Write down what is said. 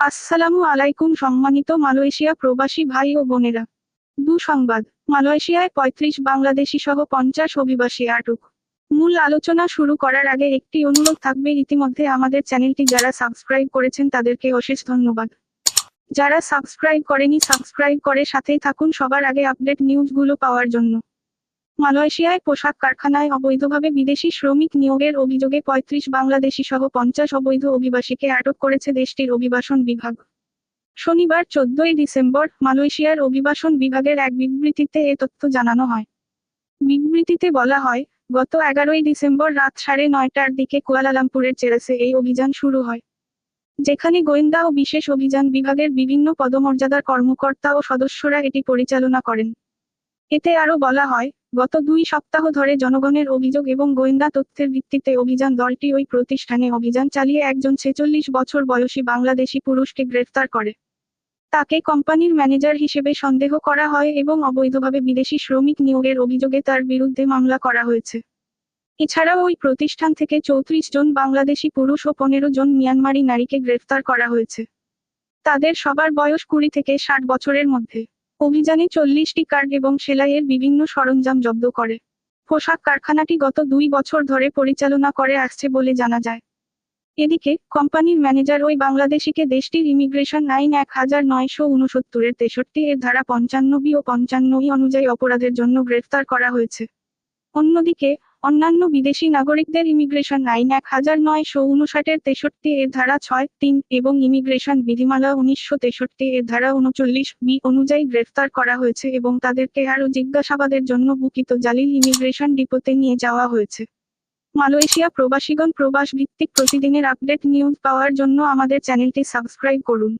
আসসালামু আলাইকুম সম্মানিত মালয়েশিয়া প্রবাসী ভাই ও বোনেরা। দু সংবাদ মালয়েশিয়ায় পঁয়ত্রিশ বাংলাদেশি সহ পঞ্চাশ অভিবাসী আটক। মূল আলোচনা শুরু করার আগে একটি অনুরোধ থাকবে ইতিমধ্যে আমাদের চ্যানেলটি যারা সাবস্ক্রাইব করেছেন তাদেরকে অশেষ ধন্যবাদ। যারা সাবস্ক্রাইব করেনি সাবস্ক্রাইব করে সাথেই থাকুন সবার আগে আপডেট নিউজগুলো পাওয়ার জন্য। মালয়েশিয়ায় পোশাক কারখানায় অবৈধভাবে বিদেশি শ্রমিক নিয়োগের অভিযোগে পঁয়ত্রিশ বাংলাদেশি সহ পঞ্চাশ অবৈধ অভিবাসীকে আটক করেছে দেশটির অভিবাসন বিভাগ। শনিবার চোদ্দই ডিসেম্বর মালয়েশিয়ার অভিবাসন বিভাগের এক বিবৃতিতে এ তথ্য জানানো হয়। বিবৃতিতে বলা হয়, গত এগারোই ডিসেম্বর রাত সাড়ে নয়টার দিকে কুয়ালালামপুরের চেরাসে এই অভিযান শুরু হয়। যেখানে গোয়েন্দা ও বিশেষ অভিযান বিভাগের বিভিন্ন পদমর্যাদার কর্মকর্তা ও সদস্যরা এটি পরিচালনা করেন। এতে আরও বলা হয় গত দুই সপ্তাহ ধরে জনগণের অভিযোগ এবং গোয়েন্দা তথ্যের ভিত্তিতে অভিযান দলটি ওই প্রতিষ্ঠানে অভিযান চালিয়ে একজন ছেচল্লিশ বছর বয়সী বাংলাদেশি পুরুষকে গ্রেফতার করে। তাকে কোম্পানির ম্যানেজার হিসেবে সন্দেহ করা হয় এবং অবৈধভাবে বিদেশি শ্রমিক নিয়োগের অভিযোগে তার বিরুদ্ধে মামলা করা হয়েছে। এছাড়াও ওই প্রতিষ্ঠান থেকে চৌত্রিশ জন বাংলাদেশি পুরুষ ও পনেরো জন মিয়ানমারি নারীকে গ্রেফতার করা হয়েছে। তাদের সবার বয়স কুড়ি থেকে ষাট বছরের মধ্যে। অভিযানে চল্লিশটি কার্ড এবং সেলাইয়ের বিভিন্ন সরঞ্জাম জব্দ করে। পোশাক কারখানাটি গত দুই বছর ধরে পরিচালনা করে আসছে বলে জানা যায়। এদিকে, কোম্পানির ম্যানেজার ওই বাংলাদেশিকে দেশটির ইমিগ্রেশন আইন এক হাজার নয়শো উনসত্তরের তেষট্টি এর ধারা পঞ্চান্ন বি ও পঞ্চান্নই অনুযায়ী অপরাধের জন্য গ্রেফতার করা হয়েছে। অন্যদিকে অন্যান্য বিদেশি নাগরিকদের ইমিগ্রেশন আইন এক হাজার নয়শো উনষাটের তেষট্টি এর ধারা ছয় তিন এবং ইমিগ্রেশন বিধিমালা উনিশশো তেষট্টি এর ধারা উনচল্লিশ বি অনুযায়ী গ্রেফতার করা হয়েছে এবং তাদেরকে আরও জিজ্ঞাসাবাদের জন্য বুকিত জালিল ইমিগ্রেশন ডিপোতে নিয়ে যাওয়া হয়েছে। মালয়েশিয়া প্রবাসীগণ প্রবাস ভিত্তিক প্রতিদিনের আপডেট নিউজ পাওয়ার জন্য আমাদের চ্যানেলটি সাবস্ক্রাইব করুন।